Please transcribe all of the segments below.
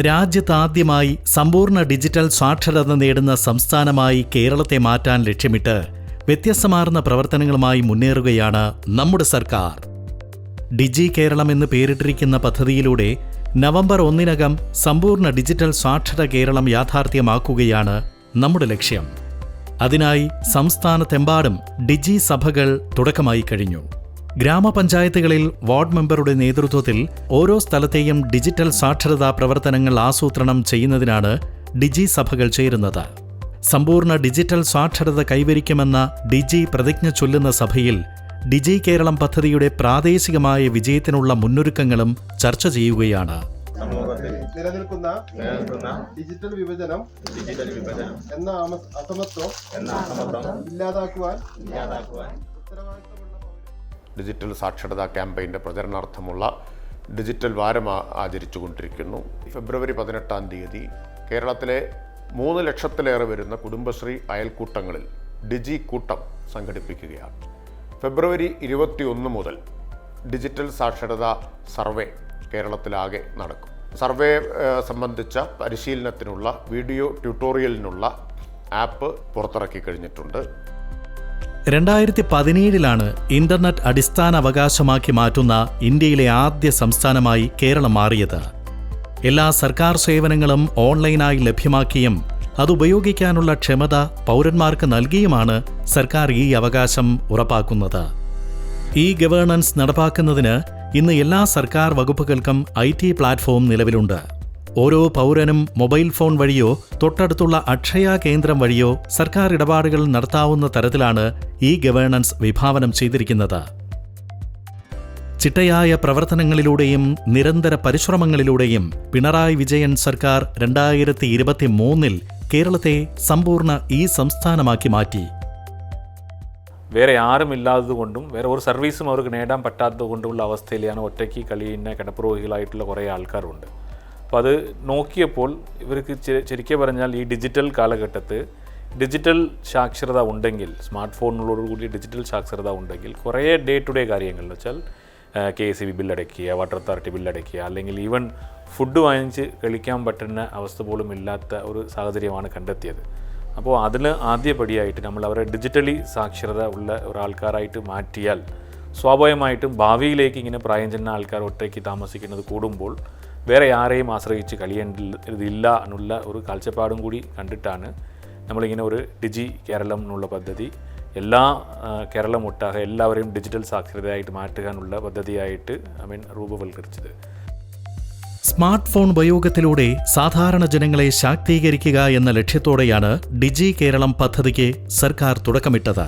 രാജ്യത്താദ്യമായി സമ്പൂർണ ഡിജിറ്റൽ സാക്ഷരത നേടുന്ന സംസ്ഥാനമായി കേരളത്തെ മാറ്റാൻ ലക്ഷ്യമിട്ട് വ്യത്യസ്തമാർന്ന പ്രവർത്തനങ്ങളുമായി മുന്നേറുകയാണ് നമ്മുടെ സർക്കാർ. ഡിജി കേരളം എന്ന് പേരിട്ടിരിക്കുന്ന പദ്ധതിയിലൂടെ നവംബർ ഒന്നിനകം സമ്പൂർണ ഡിജിറ്റൽ സാക്ഷര കേരളം യാഥാർത്ഥ്യമാക്കുകയാണ് നമ്മുടെ ലക്ഷ്യം. അതിനായി സംസ്ഥാനത്തെമ്പാടും ഡിജി സഭകൾ തുടക്കമായി കഴിഞ്ഞു. ഗ്രാമപഞ്ചായത്തുകളിൽ വാർഡ് മെമ്പറുടെ നേതൃത്വത്തിൽ ഓരോ സ്ഥലത്തെയും ഡിജിറ്റൽ സാക്ഷരതാ പ്രവർത്തനങ്ങൾ ആസൂത്രണം ചെയ്യുന്നതിനാണ് ഡിജി സഭകൾ ചേരുന്നത്. സമ്പൂർണ ഡിജിറ്റൽ സാക്ഷരത കൈവരിക്കുമെന്ന ഡിജി പ്രതിജ്ഞ ചൊല്ലുന്ന സഭയിൽ ഡിജി കേരളം പദ്ധതിയുടെ പ്രാദേശികമായ വിജയത്തിനുള്ള മുന്നൊരുക്കങ്ങളും ചർച്ച ചെയ്യുകയാണ്. സമൂഹത്തിൽ നിലനിൽക്കുന്ന ഡിജിറ്റൽ വിഭജനം ഡിജിറ്റൽ വിഭജനം എന്ന അസമത്വം എന്ന അസമത്വം ഇല്ലാതാക്കുവാൻ ഇല്ലാതാക്കുവാൻ ഉത്തരവാദിത്തമുള്ള പൗരൻ ഡിജിറ്റൽ സാക്ഷരതാ ക്യാമ്പയിന്റെ പ്രചരണാർത്ഥമുള്ള ഡിജിറ്റൽ വാരം ആചരിച്ചുകൊണ്ടിരിക്കുന്നു. ഫെബ്രുവരി പതിനെട്ടാം തീയതി കേരളത്തിലെ മൂന്ന് ലക്ഷത്തിലേറെ വരുന്ന കുടുംബശ്രീ അയൽക്കൂട്ടങ്ങളിൽ ഡിജി കൂട്ടം സംഘടിപ്പിക്കുകയാണ്. ഫെബ്രുവരി ഇരുപത്തിയൊന്ന് മുതൽ ഡിജിറ്റൽ സാക്ഷരതാ സർവേ കേരളത്തിലാകെ നടക്കും. സർവേ സംബന്ധിച്ച പരിശീലനത്തിനുള്ള വീഡിയോ ട്യൂട്ടോറിയലിനുള്ള ആപ്പ് പുറത്തിറക്കി കഴിഞ്ഞിട്ടുണ്ട്. രണ്ടായിരത്തി പതിനേഴിലാണ് ഇന്റർനെറ്റ് അടിസ്ഥാന അവകാശമാക്കി മാറ്റുന്ന ഇന്ത്യയിലെ ആദ്യ സംസ്ഥാനമായി കേരളം മാറിയത്. എല്ലാ സർക്കാർ സേവനങ്ങളും ഓൺലൈനായി ലഭ്യമാക്കിയും അതുപയോഗിക്കാനുള്ള ക്ഷമത പൗരന്മാർക്ക് നൽകിയുമാണ് സർക്കാർ ഈ അവകാശം ഉറപ്പാക്കുന്നത്. ഈ ഗവേണൻസ് നടപ്പാക്കുന്നതിന് ഇന്ന് എല്ലാ സർക്കാർ വകുപ്പുകൾക്കും ഐ ടി പ്ലാറ്റ്ഫോം നിലവിലുണ്ട്. ഓരോ പൗരനും മൊബൈൽ ഫോൺ വഴിയോ തൊട്ടടുത്തുള്ള അക്ഷയ കേന്ദ്രം വഴിയോ സർക്കാർ ഇടപാടുകൾ നടത്താവുന്ന തരത്തിലാണ് ഇ ഗവേണൻസ് വിഭാവനം ചെയ്തിരിക്കുന്നത്. ചിട്ടയായ പ്രവർത്തനങ്ങളിലൂടെയും നിരന്തര പരിശ്രമങ്ങളിലൂടെയും പിണറായി വിജയൻ സർക്കാർ രണ്ടായിരത്തി ഇരുപത്തി മൂന്നിൽ കേരളത്തെ സമ്പൂർണ ഈ സംസ്ഥാനമാക്കി മാറ്റി. വേറെ ആരും ഇല്ലാത്തതുകൊണ്ടും വേറെ ഒരു സർവീസും അവർക്ക് നേടാൻ പറ്റാത്തത് കൊണ്ടുമുള്ള അവസ്ഥയിലാണ് ഒറ്റയ്ക്ക് കളിയുന്ന കിടപ്പുരോഗികളായിട്ടുള്ള കുറേ ആൾക്കാരുണ്ട്. അപ്പോൾ അത് നോക്കിയപ്പോൾ ഇവർക്ക് ശരി- ശരിക്കും പറഞ്ഞാൽ ഈ ഡിജിറ്റൽ കാലഘട്ടത്ത് ഡിജിറ്റൽ സാക്ഷരത ഉണ്ടെങ്കിൽ സ്മാർട്ട് ഫോണിനോടുകൂടി ഡിജിറ്റൽ സാക്ഷരത ഉണ്ടെങ്കിൽ കുറേ ഡേ ടു ഡേ കാര്യങ്ങൾ വെച്ചാൽ കെ എസ് സി ബി ബില്ലടയ്ക്കുക വാട്ടർ അതോറിറ്റി ബില്ലടയ്ക്കുക അല്ലെങ്കിൽ ഈവൻ ഫുഡ് വാങ്ങിച്ച് കളിക്കാൻ പറ്റുന്ന അവസ്ഥ പോലും ഇല്ലാത്ത ഒരു സാഹചര്യമാണ് കണ്ടെത്തിയത്. അപ്പോൾ അതിന് ആദ്യപടിയായിട്ട് നമ്മൾ അവരെ ഡിജിറ്റലി സാക്ഷരത ഉള്ള ഒരാൾക്കാരായിട്ട് മാറ്റിയാൽ സ്വാഭാവികമായിട്ടും ഭാവിയിലേക്ക് ഇങ്ങനെ പ്രായം ചെന്ന ആൾക്കാർ ഒറ്റയ്ക്ക് താമസിക്കുന്നത് കൂടുമ്പോൾ വേറെ ആരെയും ആശ്രയിച്ച് കളിയേണ്ടതില്ല എന്നുള്ള ഒരു കാഴ്ചപ്പാടും കൂടി കണ്ടിട്ടാണ് നമ്മളിങ്ങനെ ഒരു ഡിജി കേരളം എന്നുള്ള പദ്ധതി എല്ലാ കേരളം ഒട്ടാകെ എല്ലാവരെയും ഡിജിറ്റൽ സാക്ഷരതയായിട്ട് മാറ്റുക എന്നുള്ള പദ്ധതിയായിട്ട് ഐ മീൻ രൂപവൽക്കരിച്ചത്. സ്മാർട്ട് ഫോൺ ഉപയോഗത്തിലൂടെ സാധാരണ ജനങ്ങളെ ശാക്തീകരിക്കുക എന്ന ലക്ഷ്യത്തോടെയാണ് ഡിജി കേരളം പദ്ധതിക്ക് സർക്കാർ തുടക്കമിട്ടത്.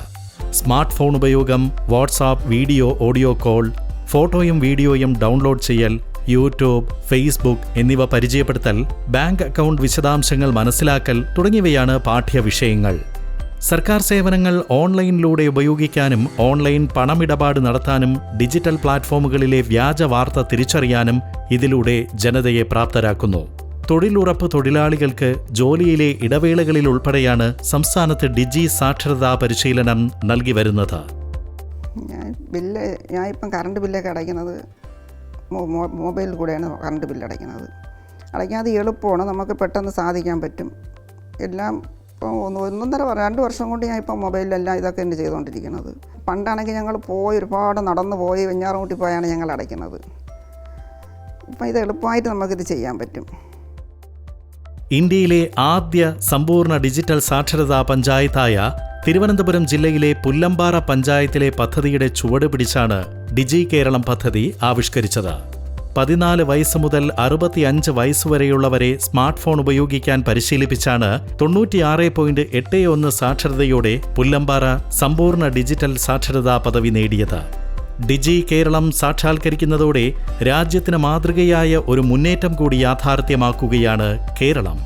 സ്മാർട്ട് ഫോൺ ഉപയോഗം വാട്സാപ്പ് വീഡിയോ ഓഡിയോ കോൾ ഫോട്ടോയും വീഡിയോയും ഡൗൺലോഡ് ചെയ്യൽ യൂട്യൂബ് ഫേസ്ബുക്ക് എന്നിവ പരിചയപ്പെടുത്തൽ ബാങ്ക് അക്കൗണ്ട് വിശദാംശങ്ങൾ മനസ്സിലാക്കൽ തുടങ്ങിയവയാണ് പാഠ്യവിഷയങ്ങൾ സർക്കാർ സേവനങ്ങൾ ഓൺലൈനിലൂടെ ഉപയോഗിക്കാനും ഓൺലൈൻ പണമിടപാട് നടത്താനും ഡിജിറ്റൽ പ്ലാറ്റ്ഫോമുകളിലെ വ്യാജ വാർത്ത തിരിച്ചറിയാനും ഇതിലൂടെ ജനതയെ പ്രാപ്തരാക്കുന്നു. തൊഴിലുറപ്പ് തൊഴിലാളികൾക്ക് ജോലിയിലെ ഇടവേളകളിൽ ഉൾപ്പെടെയാണ് സംസ്ഥാനത്ത് ഡിജി സാക്ഷരതാ പരിശീലനം നൽകി വരുന്നത്. ബില്ല് ഞാൻ ഇപ്പം കറണ്ട് ബില്ലൊക്കെ അടയ്ക്കുന്നത് മൊബൈലിൽ കൂടെയാണ് കറണ്ട് ബില്ല് അടയ്ക്കുന്നത്. അടയ്ക്കാൻ അത് എളുപ്പമാണ് നമുക്ക് പെട്ടെന്ന് സാധിക്കാൻ പറ്റും. എല്ലാം ഇപ്പോൾ ഒന്ന് ഒന്നൊന്നര രണ്ട് വർഷം കൊണ്ട് ഞാൻ ഇപ്പോൾ മൊബൈലിലെല്ലാം ഇതൊക്കെ തന്നെ ചെയ്തുകൊണ്ടിരിക്കുന്നത്. പണ്ടാണെങ്കിൽ ഞങ്ങൾ പോയി ഒരുപാട് നടന്ന് പോയി വെഞ്ഞാറമൂട്ടി പോയാണ് ഞങ്ങൾ അടയ്ക്കുന്നത്. ഇപ്പം ഇത് എളുപ്പമായിട്ട് നമുക്കിത് ചെയ്യാൻ പറ്റും. ഇന്ത്യയിലെ ആദ്യ സമ്പൂർണ ഡിജിറ്റൽ സാക്ഷരതാ പഞ്ചായത്തായ തിരുവനന്തപുരം ജില്ലയിലെ പുല്ലമ്പാറ പഞ്ചായത്തിലെ പദ്ധതിയുടെ ചുവട് പിടിച്ചാണ് ഡിജി കേരളം പദ്ധതി ആവിഷ്കരിച്ചത്. പതിനാല് വയസ്സ് മുതൽ അറുപത്തിയഞ്ച് വയസ്സുവരെയുള്ളവരെ സ്മാർട്ട് ഫോൺ ഉപയോഗിക്കാൻ പരിശീലിപ്പിച്ചാണ് തൊണ്ണൂറ്റിയാറ് പോയിന്റ് എട്ട് ഒന്ന് സാക്ഷരതയോടെ പുല്ലമ്പാറ സമ്പൂർണ ഡിജിറ്റൽ സാക്ഷരതാ പദവി നേടിയത്. ഡിജി കേരളം സാക്ഷാത്കരിക്കുന്നതോടെ രാജ്യത്തിന് മാതൃകയായ ഒരു മുന്നേറ്റം കൂടി യാഥാർത്ഥ്യമാക്കുകയാണ് കേരളം.